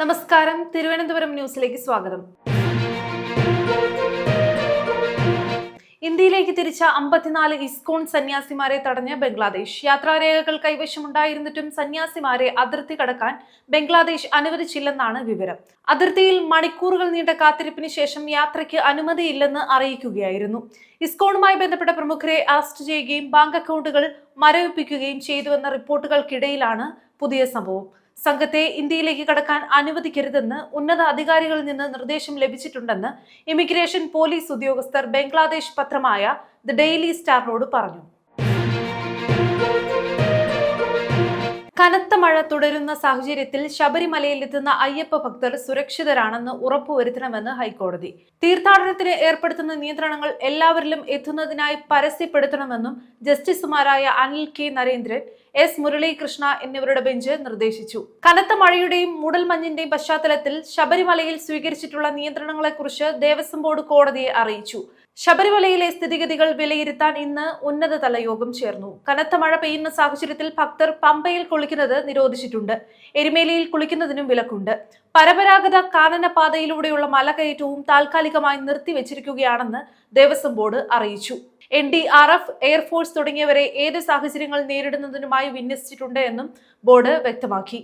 നമസ്കാരം. തിരുവനന്തപുരം ന്യൂസിലേക്ക് സ്വാഗതം. ഇന്ത്യയിലേക്ക് തിരിച്ച അമ്പത്തിനാല് ഇസ്കോൺ സന്യാസിമാരെ തടഞ്ഞ ബംഗ്ലാദേശ്. യാത്രാരേഖകൾ കൈവശമുണ്ടായിരുന്നിട്ടും സന്യാസിമാരെ അതിർത്തി കടക്കാൻ ബംഗ്ലാദേശ് അനുവദിച്ചില്ലെന്നാണ് വിവരം. അതിർത്തിയിൽ മണിക്കൂറുകൾ നീണ്ട കാത്തിരിപ്പിന് ശേഷം യാത്രയ്ക്ക് അനുമതിയില്ലെന്ന് അറിയിക്കുകയായിരുന്നു. ഇസ്കോണുമായി ബന്ധപ്പെട്ട പ്രമുഖരെ അറസ്റ്റ് ചെയ്യുകയും ബാങ്ക് അക്കൗണ്ടുകൾ മരവിപ്പിക്കുകയും ചെയ്തുവെന്ന റിപ്പോർട്ടുകൾക്കിടയിലാണ് പുതിയ സംഭവം. സംഘത്തെ ഇന്ത്യയിലേക്ക് കടക്കാൻ അനുവദിക്കരുതെന്ന് ഉന്നത അധികാരികളിൽ നിന്ന് നിർദ്ദേശം ലഭിച്ചിട്ടുണ്ടെന്ന് ഇമിഗ്രേഷൻ പോലീസ് ഉദ്യോഗസ്ഥർ ബംഗ്ലാദേശ് പത്രമായ ദ ഡെയിലി സ്റ്റാറിനോട് പറഞ്ഞു. കനത്ത മഴ തുടരുന്ന സാഹചര്യത്തിൽ ശബരിമലയിൽ എത്തുന്ന അയ്യപ്പ ഭക്തർ സുരക്ഷിതരാണെന്ന് ഉറപ്പുവരുത്തണമെന്ന് ഹൈക്കോടതി. തീർത്ഥാടനത്തിന് ഏർപ്പെടുത്തുന്ന നിയന്ത്രണങ്ങൾ എല്ലാവരിലും എത്തുന്നതിനായി പരസ്യപ്പെടുത്തണമെന്നും ജസ്റ്റിസുമാരായ അനിൽ കെ നരേന്ദ്രൻ എസ് മുരളീകൃഷ്ണ എന്നിവരുടെ ബെഞ്ച് നിർദ്ദേശിച്ചു. കനത്ത മഴയുടെയും മൂടൽമഞ്ഞിന്റെയും പശ്ചാത്തലത്തിൽ ശബരിമലയിൽ സ്വീകരിച്ചിട്ടുള്ള നിയന്ത്രണങ്ങളെക്കുറിച്ച് ദേവസ്വം ബോർഡ് കോടതിയെ അറിയിച്ചു. ശബരിമലയിലെ സ്ഥിതിഗതികൾ വിലയിരുത്താൻ ഇന്ന് ഉന്നതതല യോഗം ചേർന്നു. കനത്ത മഴ പെയ്യുന്ന സാഹചര്യത്തിൽ ഭക്തർ പമ്പയിൽ കുളിക്കുന്നത് നിരോധിച്ചിട്ടുണ്ട്. എരുമേലിയിൽ കുളിക്കുന്നതിനും വിലക്കുണ്ട്. പരമ്പരാഗത കാനനപാതയിലൂടെയുള്ള മലകയറ്റവും താൽക്കാലികമായി നിർത്തിവെച്ചിരിക്കുകയാണെന്ന് ദേവസ്വം ബോർഡ് അറിയിച്ചു. N D R F air force തുടങ്ങിയവരെ ഏത് സാഹചര്യങ്ങൾ നേരിടുന്നതിനുമായി വിന്യസിച്ചിട്ടുണ്ട് എന്നും ബോർഡ് വ്യക്തമാക്കി.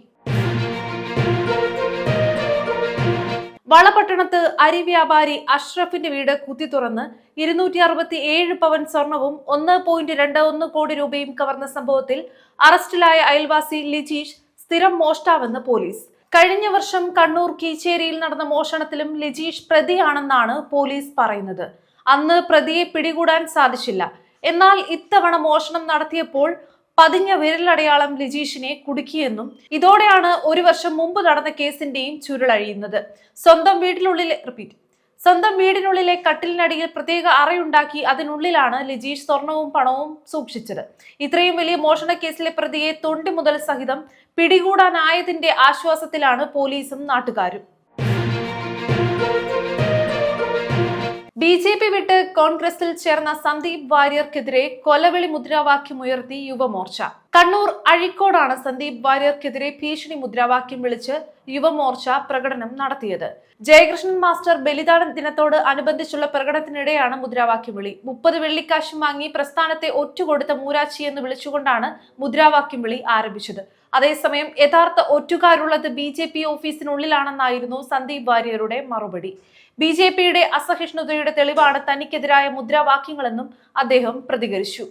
വളപട്ടണത്ത് അരി വ്യാപാരി അഷ്റഫിന്റെ വീട് കുത്തി തുറന്ന് ഇരുന്നൂറ്റി അറുപത്തി ഏഴ് പവൻ സ്വർണവും ഒന്ന് പോയിന്റ് രണ്ട് ഒന്ന് കോടി രൂപയും കവർന്ന സംഭവത്തിൽ അറസ്റ്റിലായ അയൽവാസി ലിജീഷ് സ്ഥിരം മോഷ്ടാവെന്ന് പോലീസ്. കഴിഞ്ഞ വർഷം കണ്ണൂർ കീച്ചേരിയിൽ നടന്ന മോഷണത്തിലും ലിജീഷ് പ്രതിയാണെന്നാണ് പോലീസ് പറയുന്നത്. അന്ന് പ്രതിയെ പിടികൂടാൻ സാധിച്ചില്ല. എന്നാൽ ഇത്തവണ മോഷണം നടത്തിയപ്പോൾ പതിഞ്ഞ വിരലടയാളം ലിജീഷിനെ കുടുക്കിയെന്നും ഇതോടെയാണ് ഒരു വർഷം മുമ്പ് നടന്ന കേസിന്റെയും ചുരുളഴിയുന്നത് സ്വന്തം വീട്ടിനുള്ളിലെ റിപ്പീറ്റ് സ്വന്തം വീടിനുള്ളിലെ കട്ടിലിനടിയിൽ പ്രത്യേക അറയുണ്ടാക്കി അതിനുള്ളിലാണ് ലിജീഷ് സ്വർണവും പണവും സൂക്ഷിച്ചത്. ഇത്രയും വലിയ മോഷണ കേസിലെ പ്രതിയെ തൊണ്ടി മുതൽ സഹിതം പിടികൂടാനായതിന്റെ ആശ്വാസത്തിലാണ് പോലീസും നാട്ടുകാരും. ബി ജെ പി വിട്ട് കോൺഗ്രസിൽ ചേർന്ന സന്ദീപ് വാര്യർക്കെതിരെ കൊലവിളി മുദ്രാവാക്യം ഉയർത്തി യുവമോർച്ച. കണ്ണൂർ അഴിക്കോടാണ് സന്ദീപ് വാര്യർക്കെതിരെ ഭീഷണി മുദ്രാവാക്യം വിളിച്ച് യുവമോർച്ച പ്രകടനം നടത്തിയത്. ജയകൃഷ്ണൻ മാസ്റ്റർ ബലിദാന ദിനത്തോട് അനുബന്ധിച്ചുള്ള പ്രകടനത്തിനിടെയാണ് മുദ്രാവാക്യം വിളി. മുപ്പത് വെള്ളിക്കാശും വാങ്ങി പ്രസ്ഥാനത്തെ ഒറ്റുകൊടുത്ത മൂരാച്ചി എന്ന് വിളിച്ചുകൊണ്ടാണ് മുദ്രാവാക്യം വിളി ആരംഭിച്ചത്. അതേസമയം യഥാർത്ഥ ഒറ്റുകാരുള്ളത് ബി ജെ പി ഓഫീസിനുള്ളിലാണെന്നായിരുന്നു സന്ദീപ് വാര്യരുടെ മറുപടി. ബി ജെ പിയുടെ അസഹിഷ്ണുതയുടെ തെളിവാണ് തനിക്കെതിരായ മുദ്രാവാക്യങ്ങളെന്നും അദ്ദേഹം പ്രതികരിച്ചു.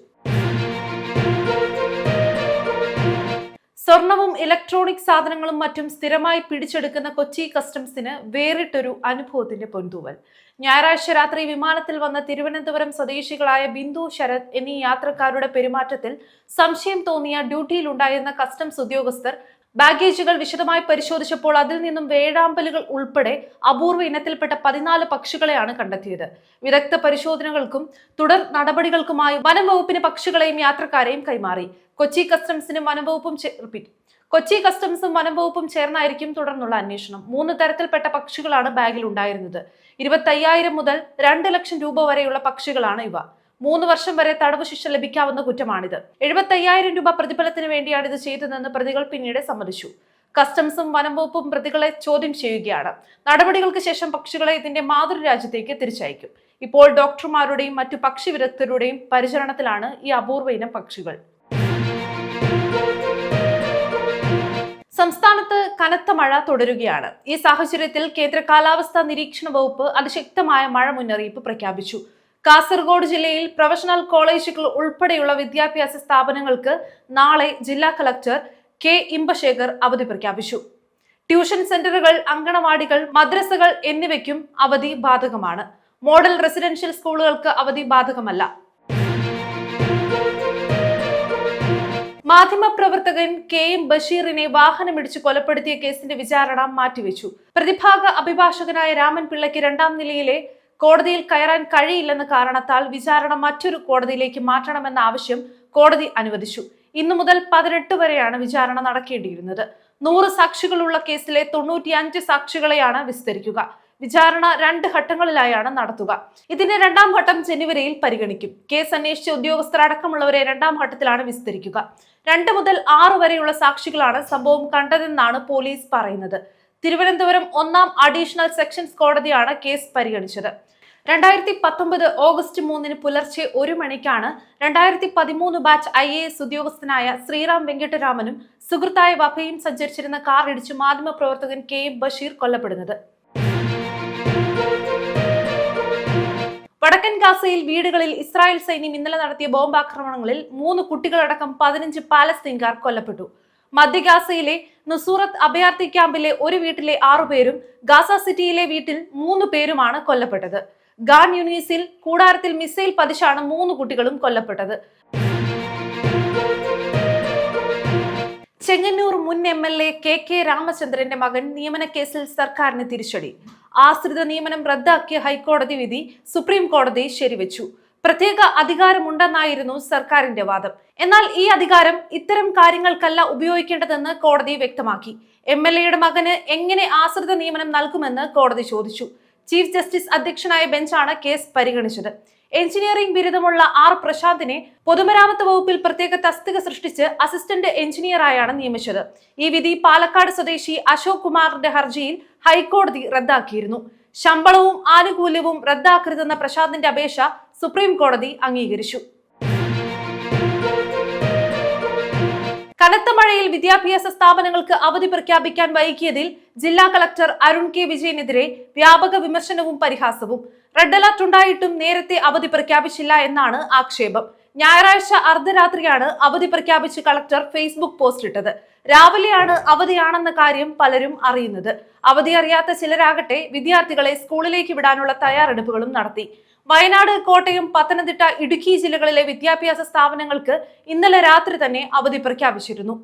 സ്വർണവും ഇലക്ട്രോണിക് സാധനങ്ങളും മറ്റും സ്ഥിരമായി പിടിച്ചെടുക്കുന്ന കൊച്ചി കസ്റ്റംസിന് വേറിട്ടൊരു അനുഭവത്തിന്റെ പൊന്തൂവൽ ഞായറാഴ്ച രാത്രി വിമാനത്തിൽ വന്ന തിരുവനന്തപുരം സ്വദേശികളായ ബിന്ദു ശരത് എന്നീ യാത്രക്കാരുടെ പെരുമാറ്റത്തിൽ സംശയം തോന്നിയ ഡ്യൂട്ടിയിലുണ്ടായിരുന്ന കസ്റ്റംസ് ഉദ്യോഗസ്ഥർ ബാഗേജുകൾ വിശദമായി പരിശോധിച്ചപ്പോൾ അതിൽ നിന്നും വേഴാമ്പലുകൾ ഉൾപ്പെടെ അപൂർവ ഇനത്തിൽപ്പെട്ട പതിനാല് പക്ഷികളെയാണ് കണ്ടെത്തിയത്. വിദഗ്ധ പരിശോധനകൾക്കും തുടർ നടപടികൾക്കുമായി വനം വകുപ്പിന് പക്ഷികളെയും യാത്രക്കാരെയും കൈമാറി. കൊച്ചി കസ്റ്റംസിനും വനം വകുപ്പും റിപ്പീറ്റ് കൊച്ചി കസ്റ്റംസും വനംവകുപ്പും ചേർന്നായിരിക്കും തുടർന്നുള്ള അന്വേഷണം. മൂന്ന് തരത്തിൽപ്പെട്ട പക്ഷികളാണ് ബാഗിൽ ഉണ്ടായിരുന്നത്. ഇരുപത്തയ്യായിരം മുതൽ രണ്ട് ലക്ഷം രൂപ വരെയുള്ള പക്ഷികളാണ് ഇവ. മൂന്ന് വർഷം വരെ തടവ് ശിക്ഷ ലഭിക്കാവുന്ന കുറ്റമാണിത്. എഴുപത്തയ്യായിരം രൂപ പ്രതിഫലത്തിന് വേണ്ടിയാണ് ഇത് ചെയ്തതെന്ന് പ്രതികൾ പിന്നീട് സമ്മതിച്ചു. കസ്റ്റംസും വനംവകുപ്പും പ്രതികളെ ചോദ്യം ചെയ്യുകയാണ്. നടപടികൾക്ക് ശേഷം പക്ഷികളെ ഇതിന്റെ മാതൃരാജ്യത്തേക്ക് തിരിച്ചയക്കും. ഇപ്പോൾ ഡോക്ടർമാരുടെയും മറ്റു പക്ഷി വിദഗ്ധരുടെയും പരിചരണത്തിലാണ് ഈ അപൂർവ ഇനം പക്ഷികൾ. കനത്ത മഴ തുടരുകയാണ്. ഈ സാഹചര്യത്തിൽ കേന്ദ്ര കാലാവസ്ഥാ നിരീക്ഷണ വകുപ്പ് അതിശക്തമായ മഴ മുന്നറിയിപ്പ് പ്രഖ്യാപിച്ചു. കാസർഗോഡ് ജില്ലയിൽ പ്രൊഫഷണൽ കോളേജുകൾ ഉൾപ്പെടെയുള്ള വിദ്യാഭ്യാസ സ്ഥാപനങ്ങൾക്ക് നാളെ ജില്ലാ കളക്ടർ കെ. ഇമ്പശേഖർ അവധി പ്രഖ്യാപിച്ചു. ട്യൂഷൻ സെന്ററുകൾ അങ്കണവാടികൾ മദ്രസകൾ എന്നിവയ്ക്കും അവധി ബാധകമാണ്. മോഡൽ റെസിഡൻഷ്യൽ സ്കൂളുകൾക്ക് അവധി ബാധകമല്ല. മാധ്യമപ്രവർത്തകൻ കെ എം ബഷീറിനെ വാഹനമിടിച്ച് കൊലപ്പെടുത്തിയ കേസിന്റെ വിചാരണ മാറ്റിവെച്ചു. പ്രതിഭാഗ അഭിഭാഷകനായ രാമൻ പിള്ളയ്ക്ക് രണ്ടാം നിലയിലെ കോടതിയിൽ കയറാൻ കഴിയില്ലെന്ന കാരണത്താൽ വിചാരണ മറ്റൊരു കോടതിയിലേക്ക് മാറ്റണമെന്ന ആവശ്യം കോടതി അനുവദിച്ചു. ഇന്നു മുതൽ പതിനെട്ട് വരെയാണ് വിചാരണ നടക്കേണ്ടിയിരുന്നത്. നൂറ് സാക്ഷികളുള്ള കേസിലെ തൊണ്ണൂറ്റിയഞ്ച് സാക്ഷികളെയാണ് വിസ്തരിക്കുക. വിചാരണ രണ്ട് ഘട്ടങ്ങളിലായാണ് നടത്തുക. ഇതിന്റെ രണ്ടാം ഘട്ടം ജനുവരിയിൽ പരിഗണിക്കും. കേസ് അന്വേഷിച്ച ഉദ്യോഗസ്ഥർ അടക്കമുള്ളവരെ രണ്ടാം ഘട്ടത്തിലാണ് വിസ്തരിക്കുക. രണ്ട് മുതൽ ആറ് വരെയുള്ള സാക്ഷികളാണ് സംഭവം കണ്ടതെന്നാണ് പോലീസ് പറയുന്നത്. തിരുവനന്തപുരം ഒന്നാം അഡീഷണൽ സെക്ഷൻസ് കോടതിയാണ് കേസ് പരിഗണിച്ചത്. രണ്ടായിരത്തി പത്തൊമ്പത് ഓഗസ്റ്റ് മൂന്നിന് പുലർച്ചെ ഒരു മണിക്കാണ് രണ്ടായിരത്തി പതിമൂന്ന് ബാച്ച് ഐ എ എസ് ഉദ്യോഗസ്ഥനായ ശ്രീറാം വെങ്കിട്ടരാമനും സുഹൃത്തായ വഫയും സഞ്ചരിച്ചിരുന്ന കാർ ഇടിച്ച് മാധ്യമപ്രവർത്തകൻ കെ എം ബഷീർ കൊല്ലപ്പെടുന്നത്. വടക്കൻ ഗാസയിൽ വീടുകളിൽ ഇസ്രായേൽ സൈന്യം ഇന്നലെ നടത്തിയ ബോംബാക്രമണങ്ങളിൽ മൂന്ന് കുട്ടികളടക്കം പതിനഞ്ച് പാലസ്തീൻകാർ കൊല്ലപ്പെട്ടു. മധ്യ ഗാസയിലെ നുസൂറത്ത് അഭയാർത്ഥി ക്യാമ്പിലെ ഒരു വീട്ടിലെ ആറുപേരും ഗാസ സിറ്റിയിലെ വീട്ടിൽ മൂന്ന് പേരുമാണ് കൊല്ലപ്പെട്ടത്. ഗാൻ യൂണീസിൽ കൂടാരത്തിൽ മിസൈൽ പതിച്ചാണ് മൂന്ന് കുട്ടികളും കൊല്ലപ്പെട്ടത്. ചെങ്ങന്നൂർ മുൻ M L A K K രാമചന്ദ്രന്റെ മകൻ നിയമന കേസിൽ സർക്കാരിന് തിരിച്ചടി. ആശ്രിത നിയമനം റദ്ദാക്കിയ ഹൈക്കോടതി വിധി സുപ്രീം കോടതി ശരിവെച്ചു. പ്രത്യേക അധികാരമുണ്ടെന്നായിരുന്നു സർക്കാരിന്റെ വാദം. എന്നാൽ ഈ അധികാരം ഇത്തരം കാര്യങ്ങൾക്കല്ല ഉപയോഗിക്കേണ്ടതെന്ന് കോടതി വ്യക്തമാക്കി. എം എൽ എയുടെ മകന് എങ്ങനെ ആശ്രിത നിയമനം നൽകുമെന്ന് കോടതി ചോദിച്ചു. ചീഫ് ജസ്റ്റിസ് അധ്യക്ഷനായ ബെഞ്ചാണ് കേസ് പരിഗണിച്ചത്. എഞ്ചിനീയറിംഗ് ബിരുദമുള്ള ആർ പ്രശാന്തിനെ പൊതുമരാമത്ത് വകുപ്പിൽ പ്രത്യേക തസ്തിക സൃഷ്ടിച്ച് അസിസ്റ്റന്റ് എഞ്ചിനീയറായാണ് നിയമിച്ചത്. ഈ വിധി പാലക്കാട് സ്വദേശി അശോക് കുമാറിന്റെ ഹർജിയിൽ ഹൈക്കോടതി റദ്ദാക്കിയിരുന്നു. ശമ്പളവും ആനുകൂല്യവും റദ്ദാക്കരുതെന്ന പ്രശാന്തിന്റെ അപേക്ഷ സുപ്രീം കോടതി അംഗീകരിച്ചു. കനത്ത മഴയിൽ വിദ്യാഭ്യാസ സ്ഥാപനങ്ങൾക്ക് അവധി പ്രഖ്യാപിക്കാൻ വൈകിയതിൽ ജില്ലാ കളക്ടർ അരുൺ കെ വിജയനെതിരെ വ്യാപക വിമർശനവും പരിഹാസവും. റെഡ് അലർട്ട് ഉണ്ടായിട്ടും നേരത്തെ അവധി പ്രഖ്യാപിച്ചില്ല എന്നാണ് ആക്ഷേപം. ഞായറാഴ്ച അർദ്ധരാത്രിയാണ് അവധി പ്രഖ്യാപിച്ച് കളക്ടർ ഫേസ്ബുക്ക് പോസ്റ്റ് ഇട്ടത്. രാവിലെയാണ് അവധിയാണെന്ന കാര്യം പലരും അറിയുന്നത്. അവധി അറിയാത്ത ചിലരാകട്ടെ വിദ്യാർത്ഥികളെ സ്കൂളിലേക്ക് വിടാനുള്ള തയ്യാറെടുപ്പുകളും നടത്തി. വയനാട് കോട്ടയം പത്തനംതിട്ട ഇടുക്കി ജില്ലകളിലെ വിദ്യാഭ്യാസ സ്ഥാപനങ്ങൾക്ക് ഇന്നലെ രാത്രി തന്നെ അവധി പ്രഖ്യാപിച്ചിരുന്നു.